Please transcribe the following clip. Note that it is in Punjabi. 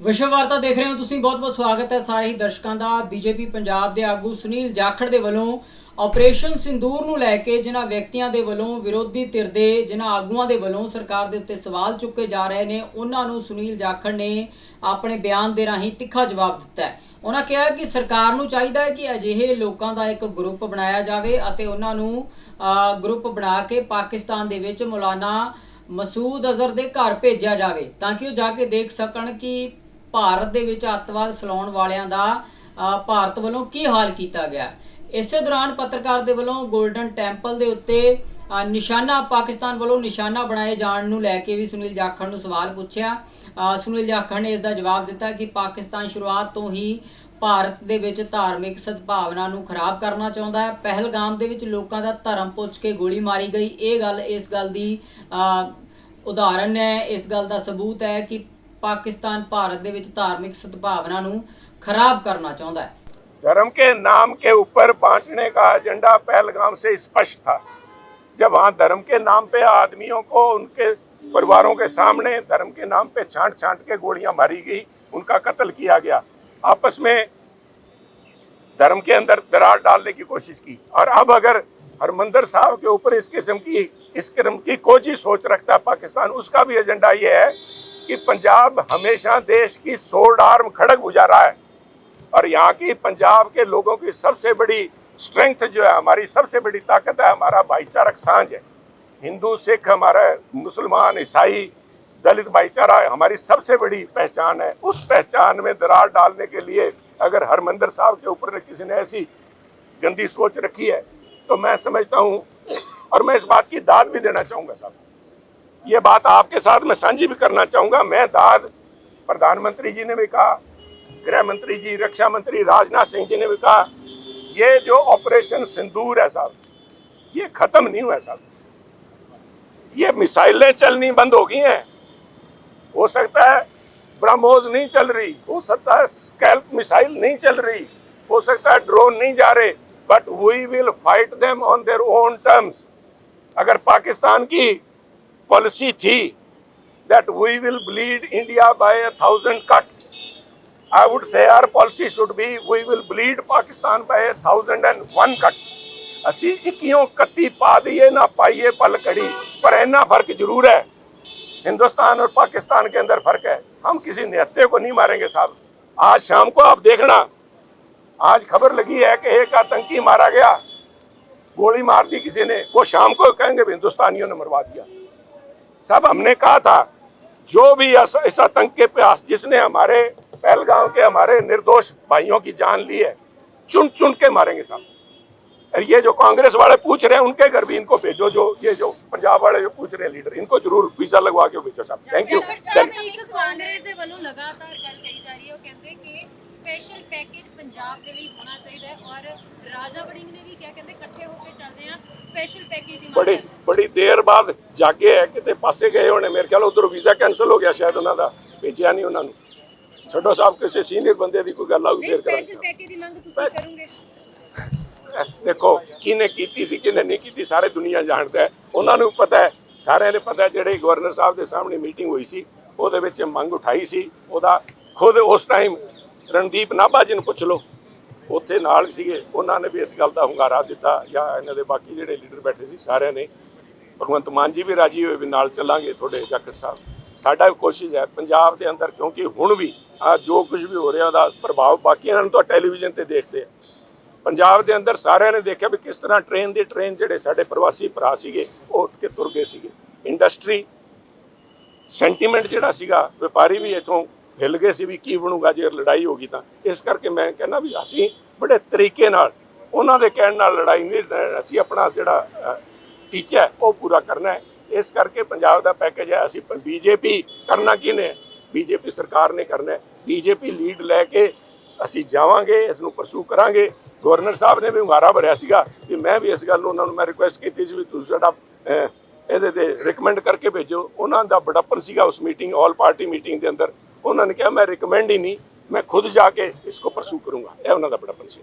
ਵਿਸ਼ਵ ਵਾਰਤਾ ਦੇਖ ਰਹੇ ਹੋ ਤੁਸੀਂ, ਬਹੁਤ-ਬਹੁਤ ਸਵਾਗਤ ਹੈ ਸਾਰੇ ਹੀ ਦਰਸ਼ਕਾਂ ਦਾ। ਬੀਜੇਪੀ ਪੰਜਾਬ ਦੇ ਆਗੂ ਸੁਨੀਲ ਜਾਖੜ ਦੇ ਵੱਲੋਂ ਆਪਰੇਸ਼ਨ ਸਿੰਦੂਰ ਨੂੰ ਲੈ ਕੇ ਜਿਨ੍ਹਾਂ ਵਿਅਕਤੀਆਂ ਦੇ ਵੱਲੋਂ ਵਿਰੋਧੀ ਧਿਰ ਦੇ, ਜਿਨ੍ਹਾਂ ਆਗੂਆਂ ਦੇ ਵੱਲੋਂ ਸਰਕਾਰ ਦੇ ਉੱਤੇ ਸਵਾਲ ਚੁੱਕੇ ਜਾ ਰਹੇ ਨੇ, ਉਹਨਾਂ ਨੂੰ ਸੁਨੀਲ ਜਾਖੜ ਨੇ ਆਪਣੇ ਬਿਆਨ ਦੇ ਰਾਹੀਂ ਤਿੱਖਾ ਜਵਾਬ ਦਿੱਤਾ ਹੈ। ਉਹਨਾਂ ਕਿਹਾ ਕਿ ਸਰਕਾਰ ਨੂੰ ਚਾਹੀਦਾ ਹੈ ਕਿ ਅਜਿਹੇ ਲੋਕਾਂ ਦਾ ਇੱਕ ਗਰੁੱਪ ਬਣਾਇਆ ਜਾਵੇ ਅਤੇ ਉਹਨਾਂ ਨੂੰ ਗਰੁੱਪ ਬਣਾ ਕੇ ਪਾਕਿਸਤਾਨ ਦੇ ਵਿੱਚ ਮੌਲਾਨਾ ਮਸੂਦ ਅਜ਼ਹਰ ਦੇ ਘਰ ਭੇਜਿਆ ਜਾਵੇ, ਤਾਂ ਕਿ ਉਹ ਜਾ ਕੇ ਦੇਖ ਸਕਣ ਕਿ ਭਾਰਤ ਦੇ ਵਿੱਚ ਅੱਤਵਾਦ ਫੈਲਾਉਣ ਵਾਲਿਆਂ ਦਾ ਭਾਰਤ ਵੱਲੋਂ ਕੀ ਹਾਲ ਕੀਤਾ ਗਿਆ? ਇਸੇ ਦੌਰਾਨ ਪੱਤਰਕਾਰ ਦੇ ਵੱਲੋਂ 골ਡਨ ਟੈਂਪਲ ਦੇ ਉੱਤੇ ਨਿਸ਼ਾਨਾ, ਪਾਕਿਸਤਾਨ ਵੱਲੋਂ ਨਿਸ਼ਾਨਾ ਬਣਾਏ ਜਾਣ ਨੂੰ ਲੈ ਕੇ ਵੀ ਸੁਨੀਲ ਜਾਖੜ ਨੂੰ ਸਵਾਲ ਪੁੱਛਿਆ। ਸੁਨੀਲ ਜਾਖੜ ਨੇ ਇਸ ਦਾ ਜਵਾਬ ਦਿੱਤਾ ਕਿ ਪਾਕਿਸਤਾਨ ਸ਼ੁਰੂਆਤ ਤੋਂ ਹੀ ਭਾਰਤ ਦੇ ਵਿੱਚ ਧਾਰਮਿਕ ਸਦਭਾਵਨਾ ਨੂੰ ਖਰਾਬ ਕਰਨਾ ਚਾਹੁੰਦਾ ਹੈ। ਪਹਿਲਗਾਮ ਦੇ ਵਿੱਚ ਲੋਕਾਂ ਦਾ ਧਰਮ ਪੁੱਛ ਕੇ ਗੋਲੀ ਮਾਰੀ ਗਈ। ਇਹ ਗੱਲ, ਇਸ ਗੱਲ ਦੀ ਉਦਾਹਰਨ ਹੈ। ਇਸ ਗੱਲ ਦਾ ਸਬੂਤ ਹੈ ਕਿ ਪਾਕਿਸਤਾਨ ਭਾਰਤ ਦੇ ਵਿੱਚ ਧਾਰਮਿਕ ਸਦਭਾਵਨਾ ਨੂੰ ਖਰਾਬ ਕਰਨਾ ਚਾਹੁੰਦਾ ਹੈ धर्म के नाम के ऊपर बांटने का एजेंडा पहलगाम से स्पष्ट था जब वहाँ धर्म के नाम पे आदमियों को उनके परिवारों के सामने धर्म के नाम पे छांट छांट के गोलियां मारी गई उनका कत्ल किया गया आपस में धर्म के अंदर दरार डालने की कोशिश की और अब अगर हरमंदर साहब के ऊपर इस किस्म की इस किस्म की कोई सोच रखता है पाकिस्तान उसका भी एजेंडा ये है कि पंजाब हमेशा देश की सोल्ड आर्म खड़ग बुझा रहा है। और यहाँ की पंजाब के लोगों की सबसे बड़ी स्ट्रेंथ जो है, हमारी सबसे बड़ी ताकत है, हमारा भाईचारक साँझ है। हिंदू, सिख, हमारा मुसलमान, ईसाई, दलित भाईचारा हमारी सबसे बड़ी पहचान है। उस पहचान में दरार डालने के लिए अगर हरमंदर साहब के ऊपर किसी ने ऐसी गंदी सोच रखी है तो मैं समझता हूँ और मैं इस बात की दाद भी देना चाहूँगा साहब। ये बात आपके साथ मैं साझी भी करना चाहूँगा। मैं दाद प्रधानमंत्री जी ने भी कहा, गृह मंत्री जी, रक्षा मंत्री राजनाथ सिंह जी ने भी कहा, ये जो ऑपरेशन सिंदूर है साहब, ये खत्म नहीं हुआ साहब। ये मिसाइलें चलनी बंद हो गई हैं। हो सकता है ब्रह्मोस नहीं चल रही, हो सकता है स्कैल्प मिसाइल नहीं चल रही, हो सकता है ड्रोन नहीं जा रहे but we will fight them on their own terms अगर पाकिस्तान की पॉलिसी थी that we will bleed India by a thousand cuts. I would say our policy should be we will bleed Pakistan by a thousand and one cut. ਅਸੀਂ ਇੱਕੀਓਂ ਕੱਤੀ ਪਾ ਦਈਏ ਨਾ ਪਾਈਏ पल कड़ी पर इतना फर्क जरूर है हिंदुस्तान और पाकिस्तान के अंदर फर्क है हम किसी निहत्ते को नहीं मारेंगे साहब आज शाम को आप देखना आज खबर लगी है कि एक आतंकी मारा गया गोली मार दी किसी ने वो शाम को कहेंगे भी हिंदुस्तानियों ने मरवा दिया साहब हमने कहा था, जो भी इस इस आतंक के प्यास जिसने हमारे पहलगांव के हमारे निर्दोष भाइयों की जान ली है, चुन चुन के मारेंगे साहब और ये जो कांग्रेस वाले पूछ रहे हैं, उनके घर भी इनको भेजो, जो, ये जो पंजाब वाले जो पूछ रहे हैं, लीडर, इनको ज़रूर वीज़ा लगवा के भेजो साहब थैंक यू ਪੰਜਾਬ ਦੇ ਲਈ ਹੋਣਾ ਚਾਹੀਦਾ ਹੈ ਔਰ ਰਾਜਾ ਵੜਿੰਗ ਨੇ ਵੀ ਕਿਹਾ ਕਹਿੰਦੇ ਇਕੱਠੇ ਹੋ ਕੇ ਚੱਲਦੇ ਆ ਸਪੈਸ਼ਲ ਪੈਕੇਜ ਦੀ ਮੰਗ ਬੜੀ। ਬੜੀ ਦੇਰ ਬਾਅਦ ਜਾਗੇ ਹੈ ਕਿਤੇ ਪਾਸੇ ਗਏ ਹੋਣੇ ਮੇਰੇ ਖਿਆਲ ਉਧਰ ਵੀਜ਼ਾ ਕੈਨਸਲ ਹੋ ਗਿਆ ਸ਼ਾਇਦ ਉਹਨਾਂ ਦਾ ਭੇਜਿਆ ਨਹੀਂ ਉਹਨਾਂ ਨੂੰ। ਛੱਡੋ ਸਾਹਿਬ ਕਿਸੇ ਸੀਨੀਅਰ ਬੰਦੇ ਦੀ ਕੋਈ ਗੱਲ ਆਉ ਨਹੀਂ ਫੇਰ ਕਰਾਂਗੇ। ਸਪੈਸ਼ਲ ਪੈਕੇਜ ਦੀ ਮੰਗ ਤੁਸੀਂ ਕਰੋਗੇ। ਦੇਖੋ ਕਿਹਨੇ ਕੀਤੀ ਸੀ ਕਿਹਨੇ ਨਹੀਂ ਕੀਤੀ ਸਾਰੇ ਦੁਨੀਆ ਜਾਣਦਾ ਹੈ। ਉਹਨਾਂ ਨੂੰ ਪਤਾ ਹੈ ਸਾਰਿਆਂ ਨੂੰ ਪਤਾ ਜਿਹੜੇ ਗਵਰਨਰ ਸਾਹਿਬ ਦੇ ਸਾਹਮਣੇ ਮੀਟਿੰਗ ਹੋਈ ਸੀ ਉਹਦੇ ਵਿੱਚ ਮੰਗ ਉਠਾਈ ਸੀ ਉਹਦਾ ਖੁਦ ਉਸ ਟਾਈਮ ਰਣਦੀਪ ਨਾਭਾ ਜੀ ਨੂੰ ਪੁੱਛ ਲਓ। ਉੱਥੇ ਨਾਲ ਸੀਗੇ। ਉਹਨਾਂ ਨੇ ਵੀ ਇਸ ਗੱਲ ਦਾ ਹੁੰਗਾਰਾ ਦਿੱਤਾ ਜਾਂ ਇਹਨਾਂ ਦੇ ਬਾਕੀ ਜਿਹੜੇ ਲੀਡਰ ਬੈਠੇ ਸੀ ਸਾਰਿਆਂ ਨੇ। ਭਗਵੰਤ ਮਾਨ ਜੀ ਵੀ ਰਾਜੀ ਹੋਏ ਵੀ ਨਾਲ ਚੱਲਾਂਗੇ ਤੁਹਾਡੇ ਜਾਖੜ ਸਾਹਿਬ। ਸਾਡਾ ਵੀ ਕੋਸ਼ਿਸ਼ ਹੈ ਪੰਜਾਬ ਦੇ ਅੰਦਰ, ਕਿਉਂਕਿ ਹੁਣ ਵੀ ਆ ਜੋ ਕੁਝ ਵੀ ਹੋ ਰਿਹਾ ਉਹਦਾ ਪ੍ਰਭਾਵ ਬਾਕੀਆਂ ਨੂੰ ਤਾਂ ਟੈਲੀਵਿਜ਼ਨ ਤੇ ਦੇਖਦੇ ਆ। ਪੰਜਾਬ ਦੇ ਅੰਦਰ ਸਾਰਿਆਂ ਨੇ ਦੇਖਿਆ ਵੀ ਕਿਸ ਤਰ੍ਹਾਂ ਟ੍ਰੇਨ ਦੀ ਟ੍ਰੇਨ ਜਿਹੜੇ ਸਾਡੇ ਪ੍ਰਵਾਸੀ ਭਰਾ ਸੀਗੇ, ਉਹ ਉੱਠ ਕੇ ਤੁਰ ਗਏ ਸੀਗੇ। ਇੰਡਸਟਰੀ, ਸੈਂਟੀਮੈਂਟ ਜਿਹੜਾ ਸੀਗਾ, ਵਪਾਰੀ ਵੀ ਇਥੋਂ ਹਿੱਲ ਗਏ ਸੀ ਵੀ ਕੀ ਬਣੂਗਾ ਜੇ ਲੜਾਈ ਹੋ ਗਈ ਤਾਂ। ਇਸ ਕਰਕੇ ਮੈਂ ਕਹਿੰਦਾ ਵੀ ਅਸੀਂ ਬੜੇ ਤਰੀਕੇ ਨਾਲ, ਉਹਨਾਂ ਦੇ ਕਹਿਣ ਨਾਲ ਲੜਾਈ ਨਹੀਂ ਅਸੀਂ ਆਪਣਾ ਜਿਹੜਾ ਟੀਚਾ ਉਹ ਪੂਰਾ ਕਰਨਾ ਹੈ। ਇਸ ਕਰਕੇ ਪੰਜਾਬ ਦਾ ਪੈਕੇਜ ਹੈ, ਅਸੀਂ ਬੀਜੇਪੀ ਕਰਨਾ ਕੀ ਕਿਹਨੇ ਬੀਜੇਪੀ ਸਰਕਾਰ ਨੇ ਕਰਨਾ ਹੈ। ਬੀਜੇਪੀ ਲੀਡ ਲੈ ਕੇ ਅਸੀਂ ਜਾਵਾਂਗੇ ਇਸ ਨੂੰ ਪਰਸੂ ਕਰਾਂਗੇ। ਗਵਰਨਰ ਸਾਹਿਬ ਨੇ ਵੀ ਹੁੰਗਾਰਾ ਭਰਿਆ ਸੀਗਾ ਕਿ ਮੈਂ ਵੀ ਇਸ ਗੱਲ ਨੂੰ ਉਹਨਾਂ ਨੂੰ ਮੈਂ ਰਿਕੁਐਸਟ ਕੀਤੀ ਸੀ ਵੀ ਤੁਸੀਂ ਸਾਡਾ ਇਹਦੇ ਤੇ ਰეკਮੈਂਡ ਕਰਕੇ ਭੇਜੋ। ਉਹਨਾਂ ਦਾ ਬੜਾਪਨ ਸੀਗਾ ਉਸ ਮੀਟਿੰਗ ਆਲ ਪਾਰਟੀ ਮੀਟਿੰਗ ਦੇ ਅੰਦਰ ਉਹਨਾਂ ਨੇ ਕਿਹਾ ਮੈਂ ਰਿਕਮੈਂਡ ਹੀ ਨਹੀਂ ਮੈਂ ਖੁਦ ਜਾ ਕੇ ਇਸ ਕੋ ਪਰਸੂ ਕਰੂੰਗਾ ਇਹ ਉਹਨਾਂ ਦਾ ਬੜਾਪਨ ਸੀ